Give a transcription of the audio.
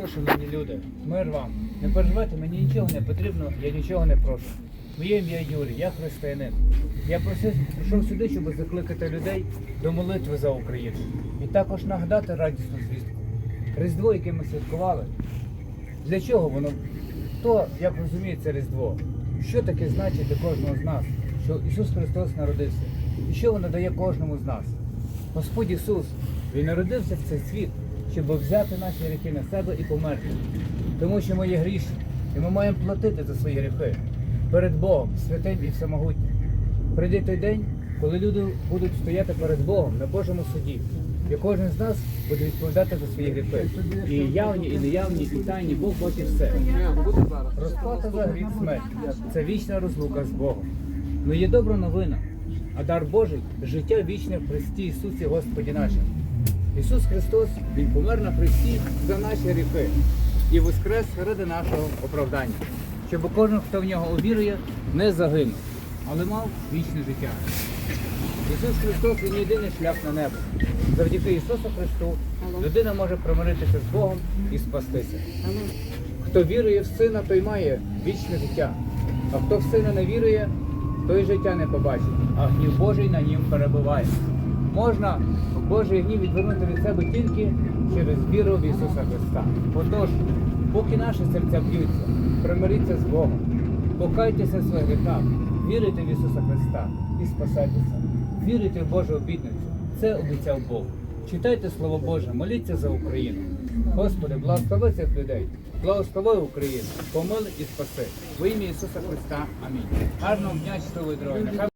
то, шановні люди, мир вам. Не переживайте, мені нічого не потрібно, я нічого не прошу. Моє ім'я Юрій, я християнин. Я просив, прийшов сюди, щоб закликати людей до молитви за Україну. І також нагадати радісну звістку. Різдво, яке ми святкували. Для чого воно? Хто, як розуміє, це Різдво? Що таке значить для кожного з нас? Що Ісус Христос народився? І що воно дає кожному з нас? Господь Ісус, Він народився в цей світ, щоб взяти наші гріхи на себе і померти. Тому що ми є грішні, і ми маємо платити за свої гріхи перед Богом, святим і всемогутнім. Прийде той день, коли люди будуть стояти перед Богом на Божому суді. І кожен з нас буде відповідати за свої гріхи. І явні, і неявні, і тайні, Бог бачить все. Розплата за гріх смерть це вічна розлука з Богом. Ну є добра новина, а дар Божий життя вічне в Христі Ісусі Господі нашим. Ісус Христос, Він помер на Христі за наші гріхи і воскрес ради нашого оправдання, щоб кожен, хто в нього увірує, не загинув, але мав вічне життя. Ісус Христос Він єдиний шлях на небо. Завдяки Ісусу Христу людина може примиритися з Богом і спастися. Хто вірує в сина, той має вічне життя. А хто в сина не вірує, той життя не побачить, а гнів Божий на нім перебуває. Можна Божий гнів відвернути від себе тільки через віру в Ісуса Христа. Отож, поки наші серця б'ються, примиріться з Богом, покайтеся своїх гріхах, вірите в Ісуса Христа і спасайтеся. Вірите в Божу обітницю. Це обіцяв Бог. Читайте Слово Боже, моліться за Україну. Господи, благослови цих людей, благослови Україну, помили і спаси. Во ім'я Ісуса Христа. Амінь. Гарного дня, щасливої дороги.